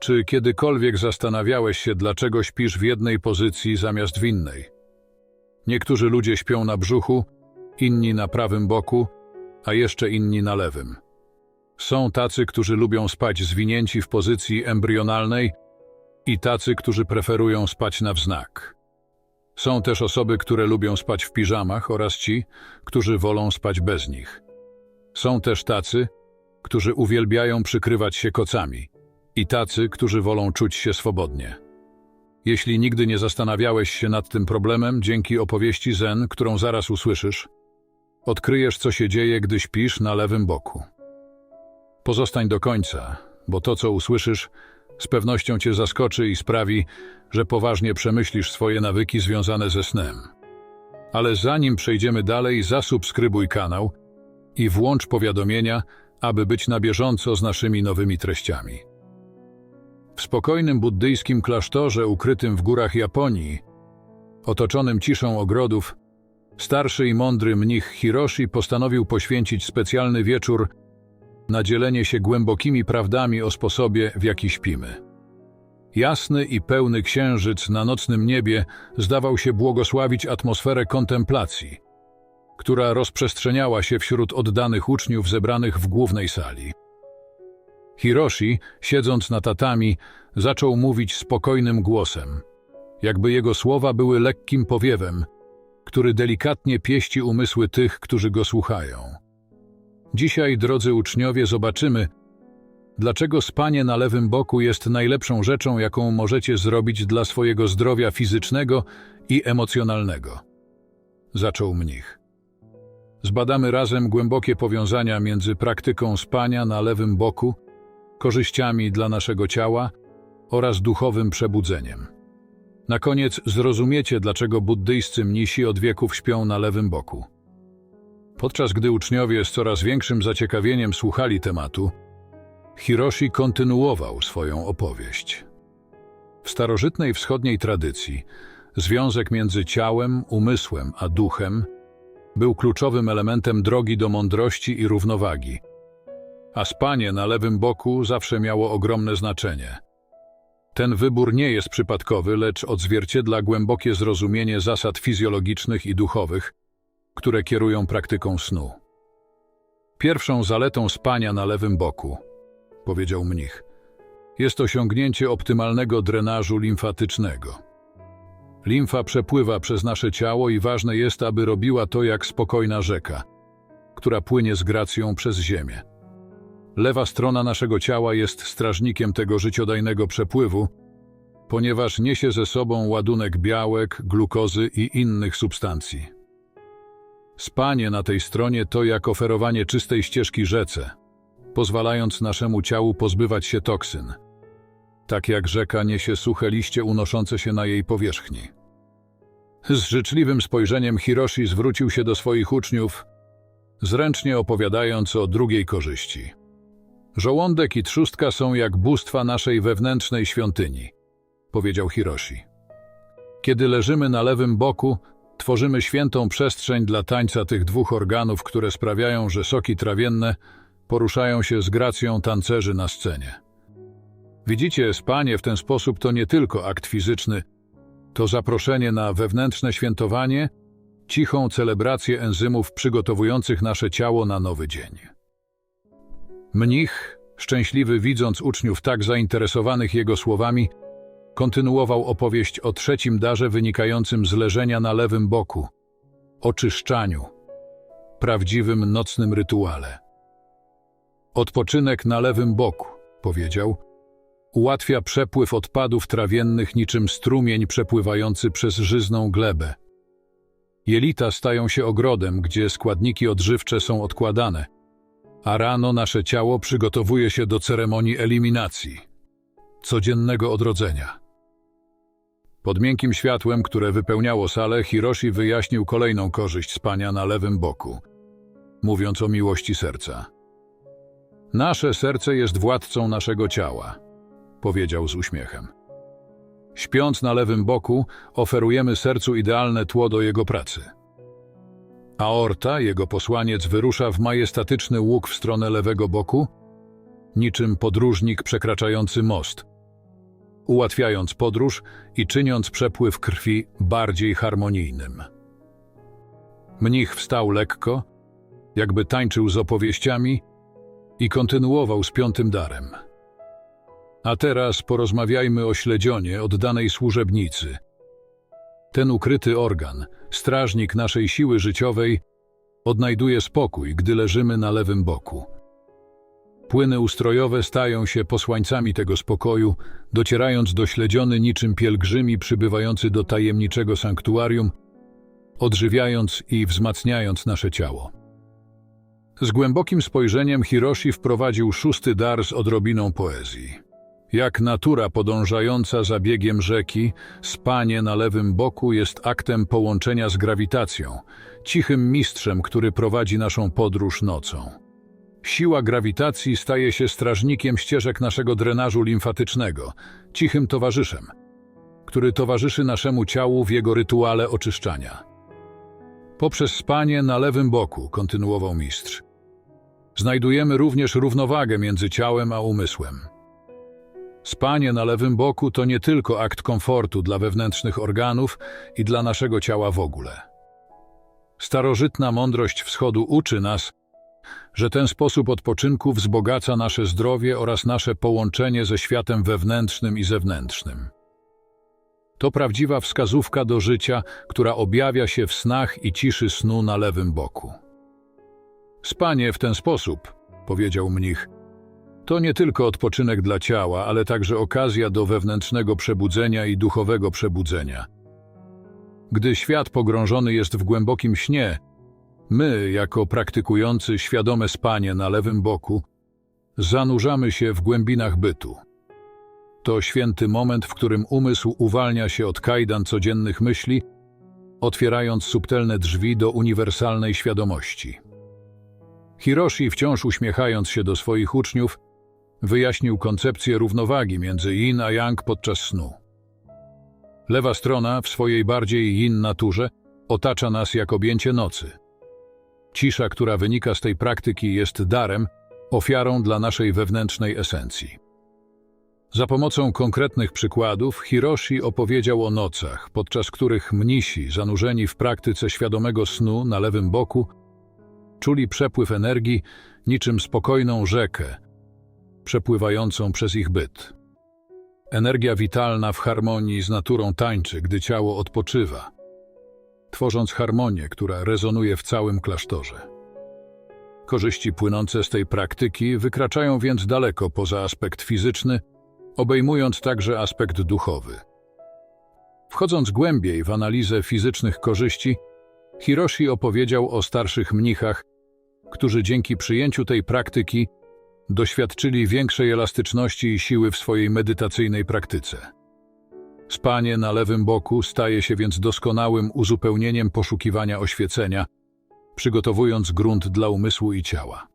Czy kiedykolwiek zastanawiałeś się, dlaczego śpisz w jednej pozycji zamiast w innej? Niektórzy ludzie śpią na brzuchu, inni na prawym boku, a jeszcze inni na lewym. Są tacy, którzy lubią spać zwinięci w pozycji embrionalnej i tacy, którzy preferują spać na wznak. Są też osoby, które lubią spać w piżamach oraz ci, którzy wolą spać bez nich. Są też tacy, którzy uwielbiają przykrywać się kocami i tacy, którzy wolą czuć się swobodnie. Jeśli nigdy nie zastanawiałeś się nad tym problemem, dzięki opowieści Zen, którą zaraz usłyszysz, odkryjesz, co się dzieje, gdy śpisz na lewym boku. Pozostań do końca, bo to, co usłyszysz, z pewnością cię zaskoczy i sprawi, że poważnie przemyślisz swoje nawyki związane ze snem. Ale zanim przejdziemy dalej, zasubskrybuj kanał i włącz powiadomienia, aby być na bieżąco z naszymi nowymi treściami. W spokojnym buddyjskim klasztorze ukrytym w górach Japonii, otoczonym ciszą ogrodów, starszy i mądry mnich Hiroshi postanowił poświęcić specjalny wieczór na dzielenie się głębokimi prawdami o sposobie, w jaki śpimy. Jasny i pełny księżyc na nocnym niebie zdawał się błogosławić atmosferę kontemplacji, która rozprzestrzeniała się wśród oddanych uczniów zebranych w głównej sali. Hiroshi, siedząc na tatami, zaczął mówić spokojnym głosem, jakby jego słowa były lekkim powiewem, który delikatnie pieści umysły tych, którzy go słuchają. Dzisiaj, drodzy uczniowie, zobaczymy, dlaczego spanie na lewym boku jest najlepszą rzeczą, jaką możecie zrobić dla swojego zdrowia fizycznego i emocjonalnego. Zaczął mnich. Zbadamy razem głębokie powiązania między praktyką spania na lewym boku, korzyściami dla naszego ciała oraz duchowym przebudzeniem. Na koniec zrozumiecie, dlaczego buddyjscy mnisi od wieków śpią na lewym boku. Podczas gdy uczniowie z coraz większym zaciekawieniem słuchali tematu, Hiroshi kontynuował swoją opowieść. W starożytnej wschodniej tradycji związek między ciałem, umysłem a duchem był kluczowym elementem drogi do mądrości i równowagi, a spanie na lewym boku zawsze miało ogromne znaczenie. Ten wybór nie jest przypadkowy, lecz odzwierciedla głębokie zrozumienie zasad fizjologicznych i duchowych, które kierują praktyką snu. Pierwszą zaletą spania na lewym boku, powiedział mnich, jest osiągnięcie optymalnego drenażu limfatycznego. Limfa przepływa przez nasze ciało i ważne jest, aby robiła to jak spokojna rzeka, która płynie z gracją przez ziemię. Lewa strona naszego ciała jest strażnikiem tego życiodajnego przepływu, ponieważ niesie ze sobą ładunek białek, glukozy i innych substancji. Spanie na tej stronie to jak oferowanie czystej ścieżki rzece, pozwalając naszemu ciału pozbywać się toksyn, tak jak rzeka niesie suche liście unoszące się na jej powierzchni. Z życzliwym spojrzeniem Hiroshi zwrócił się do swoich uczniów, zręcznie opowiadając o drugiej korzyści. Żołądek i trzustka są jak bóstwa naszej wewnętrznej świątyni, powiedział Hiroshi. Kiedy leżymy na lewym boku, tworzymy świętą przestrzeń dla tańca tych dwóch organów, które sprawiają, że soki trawienne poruszają się z gracją tancerzy na scenie. Widzicie, spanie w ten sposób to nie tylko akt fizyczny, to zaproszenie na wewnętrzne świętowanie, cichą celebrację enzymów przygotowujących nasze ciało na nowy dzień. Mnich, szczęśliwy widząc uczniów tak zainteresowanych jego słowami, kontynuował opowieść o trzecim darze wynikającym z leżenia na lewym boku, oczyszczaniu, prawdziwym nocnym rytuale. Odpoczynek na lewym boku, powiedział, ułatwia przepływ odpadów trawiennych niczym strumień przepływający przez żyzną glebę. Jelita stają się ogrodem, gdzie składniki odżywcze są odkładane, a rano nasze ciało przygotowuje się do ceremonii eliminacji, codziennego odrodzenia. Pod miękkim światłem, które wypełniało salę, Hiroshi wyjaśnił kolejną korzyść spania na lewym boku, mówiąc o miłości serca. Nasze serce jest władcą naszego ciała, powiedział z uśmiechem. Śpiąc na lewym boku, oferujemy sercu idealne tło do jego pracy. Aorta, jego posłaniec, wyrusza w majestatyczny łuk w stronę lewego boku, niczym podróżnik przekraczający most, ułatwiając podróż i czyniąc przepływ krwi bardziej harmonijnym. Mnich wstał lekko, jakby tańczył z opowieściami i kontynuował z piątym darem. A teraz porozmawiajmy o śledzionie oddanej służebnicy. Ten ukryty organ, strażnik naszej siły życiowej, odnajduje spokój, gdy leżymy na lewym boku. Płyny ustrojowe stają się posłańcami tego spokoju, docierając do śledziony niczym pielgrzymi przybywający do tajemniczego sanktuarium, odżywiając i wzmacniając nasze ciało. Z głębokim spojrzeniem Hiroshi wprowadził szósty dar z odrobiną poezji. Jak natura podążająca za biegiem rzeki, spanie na lewym boku jest aktem połączenia z grawitacją, cichym mistrzem, który prowadzi naszą podróż nocą. Siła grawitacji staje się strażnikiem ścieżek naszego drenażu limfatycznego, cichym towarzyszem, który towarzyszy naszemu ciału w jego rytuale oczyszczania. Poprzez spanie na lewym boku, kontynuował mistrz, znajdujemy również równowagę między ciałem a umysłem. Spanie na lewym boku to nie tylko akt komfortu dla wewnętrznych organów i dla naszego ciała w ogóle. Starożytna mądrość wschodu uczy nas, że ten sposób odpoczynku wzbogaca nasze zdrowie oraz nasze połączenie ze światem wewnętrznym i zewnętrznym. To prawdziwa wskazówka do życia, która objawia się w snach i ciszy snu na lewym boku. Spanie w ten sposób, powiedział mnich, to nie tylko odpoczynek dla ciała, ale także okazja do wewnętrznego przebudzenia i duchowego przebudzenia. Gdy świat pogrążony jest w głębokim śnie, my, jako praktykujący świadome spanie na lewym boku, zanurzamy się w głębinach bytu. To święty moment, w którym umysł uwalnia się od kajdan codziennych myśli, otwierając subtelne drzwi do uniwersalnej świadomości. Hiroshi, wciąż uśmiechając się do swoich uczniów, wyjaśnił koncepcję równowagi między yin a yang podczas snu. Lewa strona, w swojej bardziej yin naturze, otacza nas jak objęcie nocy. Cisza, która wynika z tej praktyki, jest darem, ofiarą dla naszej wewnętrznej esencji. Za pomocą konkretnych przykładów Hiroshi opowiedział o nocach, podczas których mnisi, zanurzeni w praktyce świadomego snu na lewym boku, czuli przepływ energii niczym spokojną rzekę, przepływającą przez ich byt. Energia witalna w harmonii z naturą tańczy, gdy ciało odpoczywa, tworząc harmonię, która rezonuje w całym klasztorze. Korzyści płynące z tej praktyki wykraczają więc daleko poza aspekt fizyczny, obejmując także aspekt duchowy. Wchodząc głębiej w analizę fizycznych korzyści, Hiroshi opowiedział o starszych mnichach, którzy dzięki przyjęciu tej praktyki doświadczyli większej elastyczności i siły w swojej medytacyjnej praktyce. Spanie na lewym boku staje się więc doskonałym uzupełnieniem poszukiwania oświecenia, przygotowując grunt dla umysłu i ciała.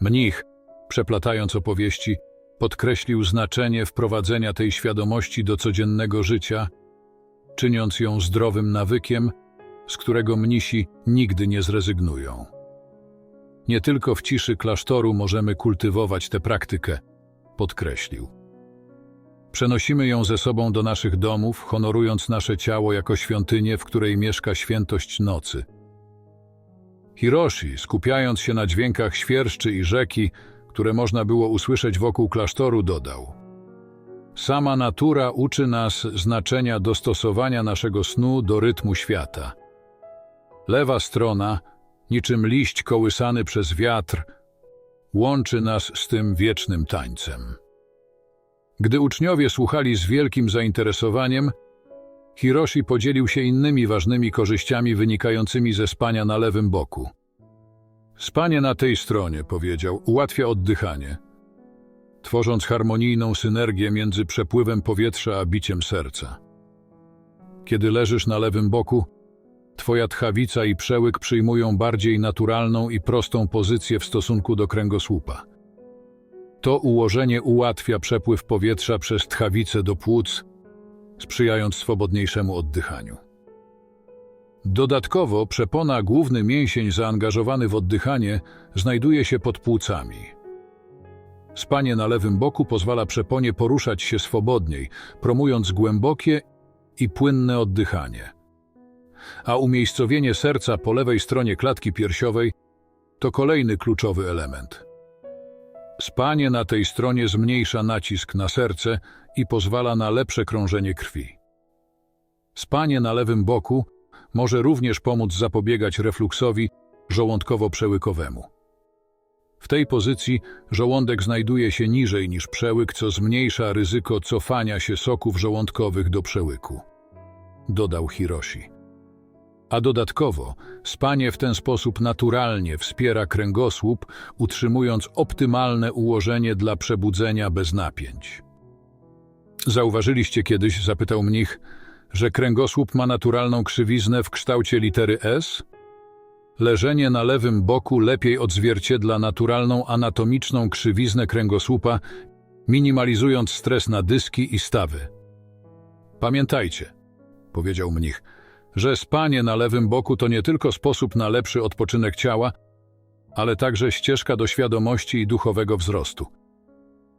Mnich, przeplatając opowieści, podkreślił znaczenie wprowadzenia tej świadomości do codziennego życia, czyniąc ją zdrowym nawykiem, z którego mnisi nigdy nie zrezygnują. Nie tylko w ciszy klasztoru możemy kultywować tę praktykę, podkreślił. Przenosimy ją ze sobą do naszych domów, honorując nasze ciało jako świątynię, w której mieszka świętość nocy. Hiroshi, skupiając się na dźwiękach świerszczy i rzeki, które można było usłyszeć wokół klasztoru, dodał: Sama natura uczy nas znaczenia dostosowania naszego snu do rytmu świata. Lewa strona, niczym liść kołysany przez wiatr, łączy nas z tym wiecznym tańcem. Gdy uczniowie słuchali z wielkim zainteresowaniem, Hiroshi podzielił się innymi ważnymi korzyściami wynikającymi ze spania na lewym boku. Spanie na tej stronie, powiedział, ułatwia oddychanie, tworząc harmonijną synergię między przepływem powietrza a biciem serca. Kiedy leżysz na lewym boku, Twoja tchawica i przełyk przyjmują bardziej naturalną i prostą pozycję w stosunku do kręgosłupa. To ułożenie ułatwia przepływ powietrza przez tchawicę do płuc, sprzyjając swobodniejszemu oddychaniu. Dodatkowo przepona, główny mięsień zaangażowany w oddychanie, znajduje się pod płucami. Spanie na lewym boku pozwala przeponie poruszać się swobodniej, promując głębokie i płynne oddychanie. A umiejscowienie serca po lewej stronie klatki piersiowej to kolejny kluczowy element. Spanie na tej stronie zmniejsza nacisk na serce i pozwala na lepsze krążenie krwi. Spanie na lewym boku może również pomóc zapobiegać refluksowi żołądkowo-przełykowemu. W tej pozycji żołądek znajduje się niżej niż przełyk, co zmniejsza ryzyko cofania się soków żołądkowych do przełyku, dodał Hiroshi. A dodatkowo spanie w ten sposób naturalnie wspiera kręgosłup, utrzymując optymalne ułożenie dla przebudzenia bez napięć. Zauważyliście kiedyś, zapytał mnich, że kręgosłup ma naturalną krzywiznę w kształcie litery S? Leżenie na lewym boku lepiej odzwierciedla naturalną anatomiczną krzywiznę kręgosłupa, minimalizując stres na dyski i stawy. Pamiętajcie, powiedział mnich, że spanie na lewym boku to nie tylko sposób na lepszy odpoczynek ciała, ale także ścieżka do świadomości i duchowego wzrostu.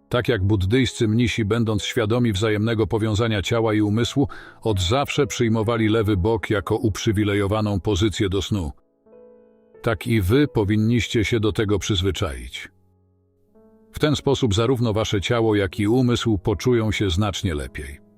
Tak jak buddyjscy mnisi, będąc świadomi wzajemnego powiązania ciała i umysłu, od zawsze przyjmowali lewy bok jako uprzywilejowaną pozycję do snu. Tak i wy powinniście się do tego przyzwyczaić. W ten sposób zarówno wasze ciało, jak i umysł poczują się znacznie lepiej.